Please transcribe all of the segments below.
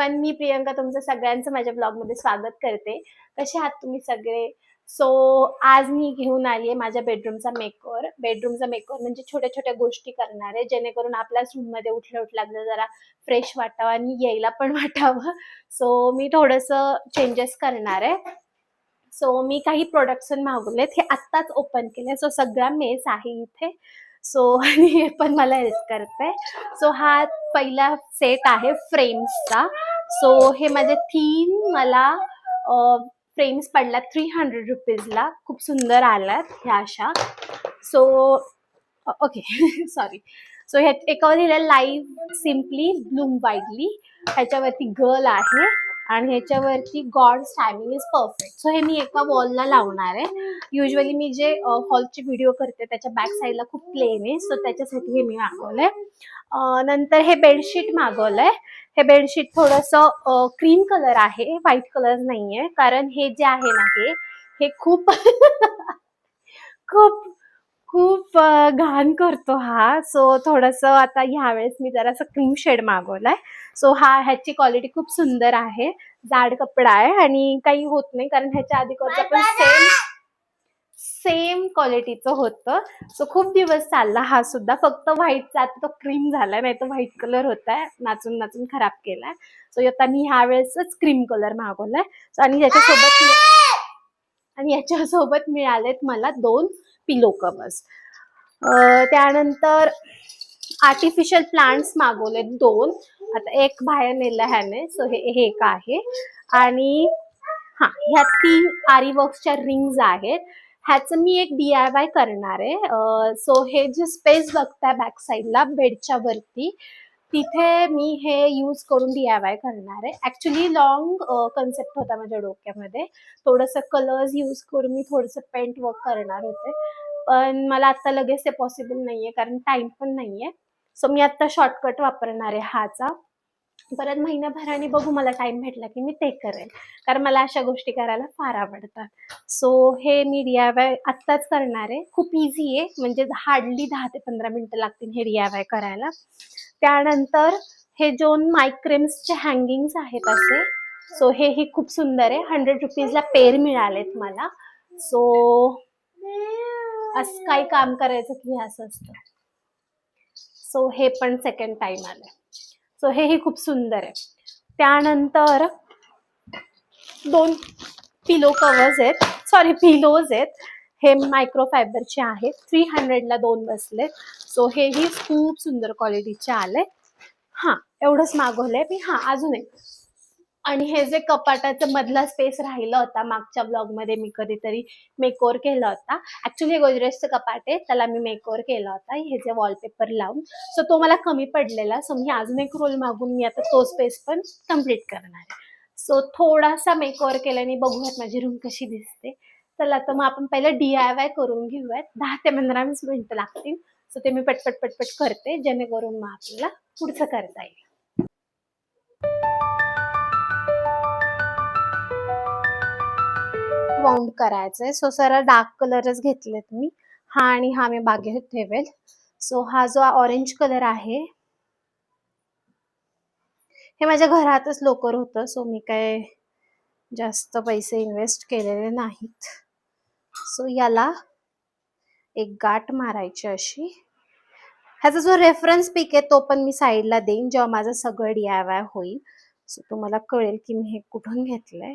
पण मी प्रियंका तुमचं सगळ्यांचं माझ्या ब्लॉगमध्ये स्वागत करते. कसे आहात तुम्ही सगळे? सो आज मी घेऊन आली आहे माझ्या बेडरूमचा मेकओवर बेडरूमचा मेकओवर म्हणजे छोट्या छोट्या गोष्टी करणार आहे जेणेकरून आपल्याच रूममध्ये उठल्या उठल्या लागलं जरा फ्रेश वाटावं आणि यायला पण वाटावं. सो मी थोडंसं चेंजेस करणार आहे. सो मी काही प्रोडक्ट्स मागवलेत. हे आत्ताच ओपन केले. सो सगळा मेस आहे इथे. सो आणि हे पण मला हेल्प करते सो हा पहिला सेट आहे फ्रेम्सचा सो हे माझे तीन मला फ्रेम्स पडल्यात थ्री हंड्रेड रुपीजला खूप सुंदर आल्यात ह्या अशा. सो ओके सॉरी सो ह्या एकावर लिहिलं लाईव्ह सिम्पली ब्लूम वाईडली ह्याच्यावरती गर्ल आहे. आणि ह्याच्यावरती god timing is perfect so हे मी एका वॉलला लावणार आहे. युजली मी जे हॉलचे व्हिडिओ करते त्याच्या बॅक साईडला खूप प्लेन आहे. सो त्याच्यासाठी हे मी मागवलंय. नंतर हे बेडशीट मागवलंय. हे बेडशीट थोडंसं क्रीम कलर आहे. व्हाईट कलर नाहीये. कारण हे जे आहे ना हे खूप खूप खूप घाण करतो हा. सो थोडंसं आता ह्यावेळेस मी जरासं क्रीम शेड मागवलाय. सो हा ह्याची क्वालिटी खूप सुंदर आहे. जाड कपडा आहे आणि काही होत नाही कारण ह्याच्या आधी पण सेम सेम क्वालिटीचं होतं. सो खूप दिवस चालला हा सुद्धा. फक्त व्हाईटचा आता तो क्रीम झालाय. नाही तर व्हाईट कलर होता. नाचून नाचून खराब केलाय. सो आता मी ह्या वेळेसच क्रीम कलर मागवलाय. So आणि याच्यासोबत आणि याच्यासोबत मिळालेत मला दोन पिलो कवर्स त्यानंतर आर्टिफिशियल प्लांट्स मागवलेत दोन. आता एक बाहेर नेलं ह्याने सो हे हे एक आहे. आणि हा ह्या तीन आरी वर्क्सच्या रिंग्स आहेत. ह्याचं मी एक डी आय वाय करणार आहे. सो हे जे स्पेस बघताय बॅक साईडला बेडच्या वरती तिथे मी हे यूज करून डी आय वाय करणार आहे. ऍक्च्युली लॉंग कन्सेप्ट होता माझ्या डोक्यामध्ये. थोडंसं कलर्स यूज करून मी थोडंसं पेंट वर्क करणार होते. पण मला आता लगेच ते पॉसिबल नाहीये कारण टाइम पण नाहीये. सो मी आता शॉर्टकट वापरणार आहे हाचा. परत महिन्याभराने बघू मला टाइम भेटला की मी ते करेन. कारण मला अशा गोष्टी करायला फार आवडतात. सो हे मी रियावाय आत्ताच करणार आहे. खूप इझी आहे. म्हणजे हार्डली दहा ते पंधरा मिनिटं लागतील हे रियावाय करायला. त्यानंतर हे दोन मायक्रेम्सचे हँगिंग्स आहेत असे. सो हे ही खूप सुंदर आहे. हंड्रेड रुपीजला पेर मिळालेत मला. सो असं काही काम करायचं की हे असं असतं. सो हे पण सेकंड टाइम आलं सो हेही खूप सुंदर आहे. त्यानंतर दोन पिलो कवर्स आहेत. सॉरी पिलोज आहेत. हे मायक्रोफायबरचे आहेत. थ्री हंड्रेडला दोन बसलेत सो हेही खूप सुंदर क्वालिटीचे आले हां एवढंच मागवलंय मी. हां अजून एक. आणि हे जे कपाटाचं मधला स्पेस राहिला होता मागच्या ब्लॉगमध्ये मी कधीतरी मेकओवर केला होता. ऍक्च्युली हे गोदरेजचं कपाट आहे. त्याला मी मेकओवर केला होता. हे जे वॉलपेपर लावून. सो तो मला कमी पडलेला. सो मी अजून एक रोल मागून मी आता तो स्पेस पण कंप्लीट करणार आहे. सो थोडासा मेकओवर केल्याने बघूयात माझी रूम कशी दिसते. चला तर मग आपण पहिलं डी आय वाय करून घेऊयात. दहा ते पंधरा वीस मिनिटं लागतील. सो ते मी पटपट पटपट करते. जेणेकरून मग आपल्याला पुढचं करता येईल. वाउंड करायचंय. सो सरळ डार्क कलरच घेतलेत मी. हा आणि हा मी बागेत ठेवेल. सो हा जो ऑरेंज कलर आहे हे माझ्या घरातच लोकर होतं. सो मी काय जास्त पैसे इन्व्हेस्ट केलेले नाहीत. सो याला एक गाठ मारायची अशी. ह्याचा जो रेफरन्स पिक आहे तो पण मी साईडला देईन जेव्हा माझं सगळं डी आय वाय होईल. सो तुम्हाला कळेल की मी हे कुठून घेतलंय.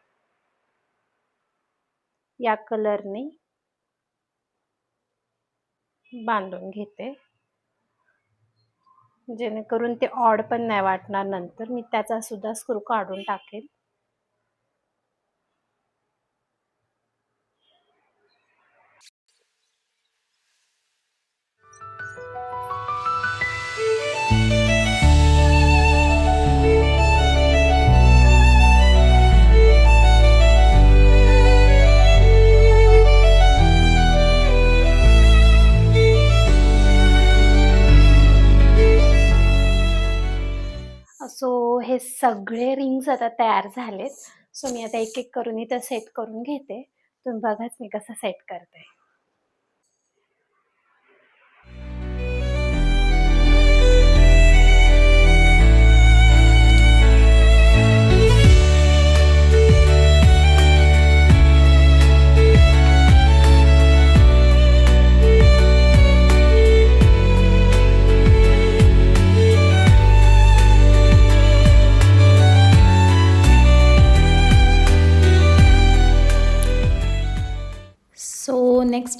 या कलरने बांधून घेते. जेणेकरून ते ऑड पण नाही वाटणार नंतर. मी त्याचा सुद्धा स्क्रू काढून सो हे सगळे रिंग्स आता तयार झालेत. सो मी आता एक एक करून इथं सेट करून घेते. तुम्ही बघाच मी कसं सेट करते.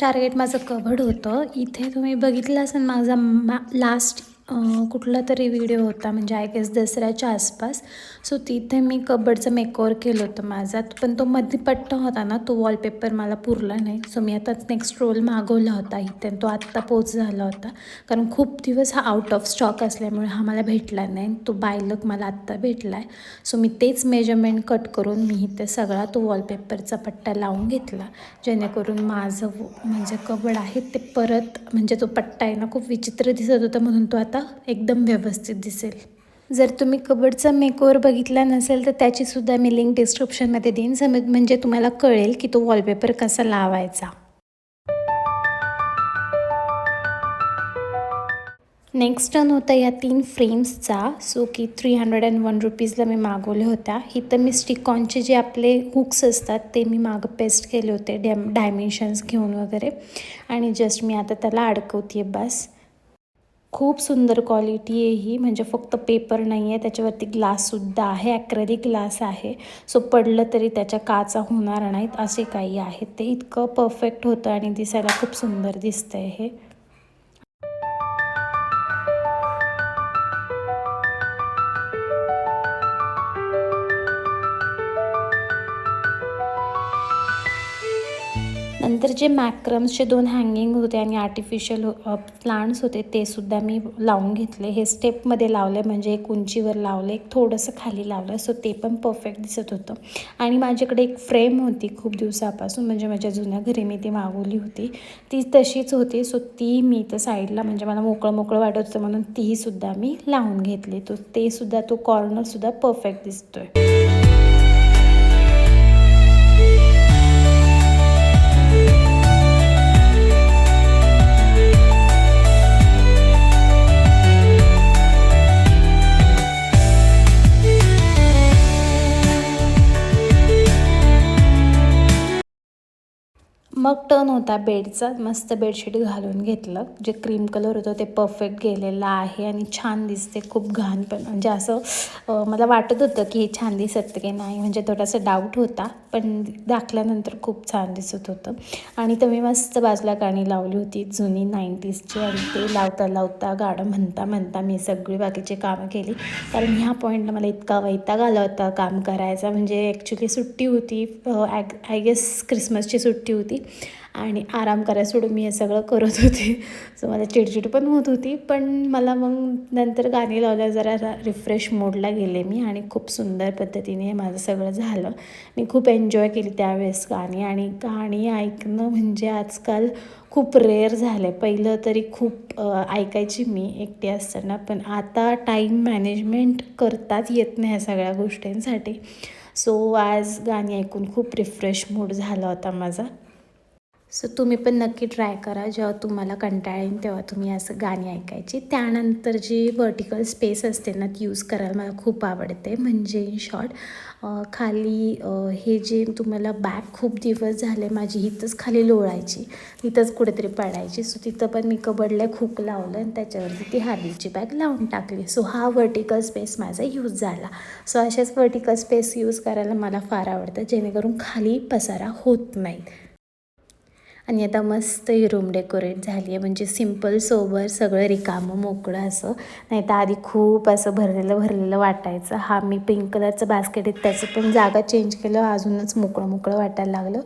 टार्गेट माझं कव्हर्ड होतं. इथे तुम्ही बघितलं असेल माझा मा लास्ट कुठला तरी व्हिडिओ होता म्हणजे आय गेस दसऱ्याच्या आसपास. सो तिथे मी कबडचं मेकओवर केलं होतं माझा. पण तो मध्ये पट्टा होता ना तो वॉलपेपर मला पुरला नाही. सो मी आता नेक्स्ट रोल मागवला होता इथे. तो आत्ता पोच झाला होता. कारण खूप दिवस हा आउट ऑफ स्टॉक असल्यामुळे हा मला भेटला नाही. तो बायलक मला आत्ता भेटला आहे सो मी तेच मेजरमेंट कट करून मी इथे सगळा तो वॉलपेपरचा पट्टा लावून घेतला. जेणेकरून माझं व- म्हणजे कबड आहे ते परत म्हणजे तो पट्टा आहे ना खूप विचित्र दिसत होता म्हणून तो आता एकदम व्यवस्थित दिसेल. जर तुम्ही कबडचा मेकओवर बघितला नसेल तर त्याचीसुद्धा मी लिंक डिस्क्रिप्शनमध्ये देईन. समज म्हणजे तुम्हाला कळेल की तो वॉलपेपर कसा लावायचा. नेक्स्ट टर्न होता या तीन फ्रेम्सचा सो की थ्री हंड्रेड अँड वन रुपीजला मी मागवल्या होत्या. इथं मी स्टिकॉनचे जे आपले हुक्स असतात ते मी मागं पेस्ट केले होते. डॅम डायमेन्शन्स घेऊन वगैरे. आणि जस्ट मी आता त्याला अडकवते बस. खूप सुंदर क्वालिटी आहे ही. म्हणजे फक्त पेपर नाही आहे त्याच्यावरती ग्लाससुद्धा आहे ॲक्रेलिक ग्लास आहे. सो पडलं तरी त्याच्या काचा होणार नाहीत असे काही आहेत. ते इतकं परफेक्ट होतं आणि दिसायला खूप सुंदर दिसतं आहे हे. नंतर जे मॅक्रम्सचे दोन हँगिंग होते आणि आर्टिफिशियल प्लांट्स होते ते सुद्धा मी लावून घेतले. हे स्टेपमध्ये लावले म्हणजे एक उंचीवर लावलं एक थोडंसं खाली लावलं सो ते पण परफेक्ट दिसत होतं. आणि माझ्याकडे एक फ्रेम होती खूप दिवसापासून म्हणजे माझ्या जुन्या घरी मी ती मागवली होती. ती तशीच होती सो ती मी तर साईडला म्हणजे मला मोकळं मोकळं वाटत होतं म्हणून तीसुद्धा मी लावून घेतली. तो ते सुद्धा तो कॉर्नरसुद्धा परफेक्ट दिसतोय. मग टर्न होता बेडचा. मस्त बेडशीट घालून घेतलं. जे क्रीम कलर होतं ते परफेक्ट गेलेलं आहे आणि छान दिसते. खूप घाण पण. म्हणजे असं मला वाटत होतं की हे छान दिसत की नाही. म्हणजे थोडासा डाऊट होता. पण दाखल्यानंतर खूप छान दिसत होतं. आणि तर मी मस्त बाजूला गाणी लावली होती. जुनी नाईंटीजची आणि ते लावता लावता गाणं म्हणता म्हणता मी सगळी बाकीची कामं केली. कारण ह्या पॉईंटला मला इतका वैताग आला होता काम करायचा. म्हणजे ॲक्च्युली सुट्टी होती. आय गेस क्रिसमसची सुट्टी होती. आणि आराम करायला सोडून मी हे सगळं करत होते. सो मला चिडचिड पण होत होती. पण मला मग नंतर गाणी लावल्या जरा रिफ्रेश मोडला गेले मी आणि खूप सुंदर पद्धतीने हे माझं सगळं झालं. मी खूप एन्जॉय केली त्यावेळेस गाणी आणि गाणी ऐकणं म्हणजे आजकाल खूप रेअर झालं आहे पहिलं तरी खूप ऐकायची मी एकटी असताना पण आता टाईम मॅनेजमेंट करताच येत नाही ह्या सगळ्या गोष्टींसाठी. सो आज गाणी ऐकून खूप रिफ्रेश मूड झाला होता माझा. सो तुम्ही पण नक्की ट्राय करा. जेव्हा तुम्हाला कंटाळा येईल तेव्हा तुम्ही असं गाणी ऐकायची. त्यानंतर जी वर्टिकल स्पेस असते ना ती यूज करायला मला खूप आवडते. म्हणजे इन शॉर्ट खाली हे जे तुम्हाला बॅग खूप दिवस झाले माझी इथंच खाली लोळायची. इथंच कुठेतरी पडायची. सो तिथं पण मी कबडला खूप लावलं आणि त्याच्यावरती ती हार्लीची बॅग लावून टाकली. सो हा वर्टिकल स्पेस माझा यूज झाला. सो अशाच वर्टिकल स्पेस यूज करायला मला फार आवडतं. जेणेकरून खाली पसारा होत नाहीत आणि आता मस्त ही रूम डेकोरेट झाली आहे म्हणजे सिंपल सोबर सगळं रिकामं मोकळं असं. नाही तर आधी खूप असं भरलेलं भरलेलं वाटायचं. हा मी पिंक कलरचं बास्केट आहे त्याचं पण जागा चेंज केलं अजूनच मोकळं मोकळं वाटायला लागलं.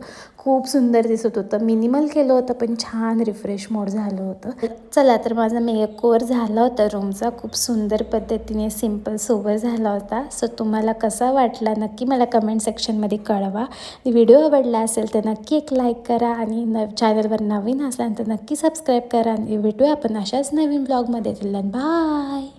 खूप सुंदर दिसत होतं. मिनिमल केलं होतं पण छान रिफ्रेश मोड झालं होतं. चला तर माझा मेकओवर झाला होता रूमचा खूप सुंदर पद्धतीने सिंपल सोबर झाला होता. सो तुम्हाला कसा वाटला नक्की मला कमेंट सेक्शनमध्ये कळवा. व्हिडिओ आवडला असेल तर नक्की एक लाईक करा आणि न चॅनलवर नवीन असल्यानंतर नक्की सबस्क्राईब करा. आणि भेटूया आपण अशाच नवीन ब्लॉगमध्ये बाय